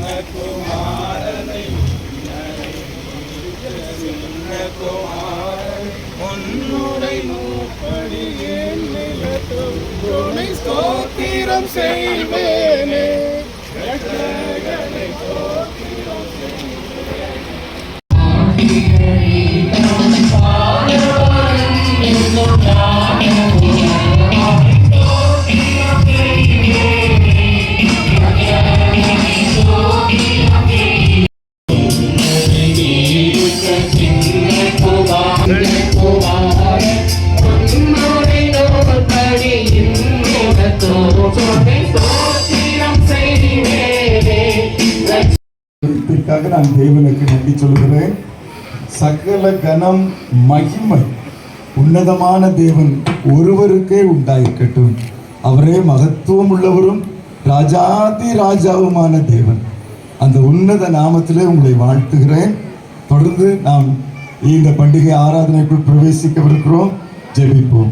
சிங்ககுமாரனை உன்னுடை மூப்படியேன் நிலத்துணை ஸ்தோத்திரம் செய்வேனே ரட்சகனை இதற்காக நான் தேவனுக்கு நன்றி சொல்கிறேன். சகல கனம் மகிமை உன்னதமான தேவன் ஒருவருக்கே உண்டாயிருக்கட்டும். அவரே மகத்துவம் உள்ளவரும் ராஜாதி ராஜாவுமான தேவன். அந்த உன்னத நாமத்திலே உங்களை வாழ்த்துகிறேன். தொடர்ந்து நாம் இந்த பண்டிகை ஆராதனைக்குள் பிரவேசிக்கவிருக்கிறோம். ஜெபிப்போம்.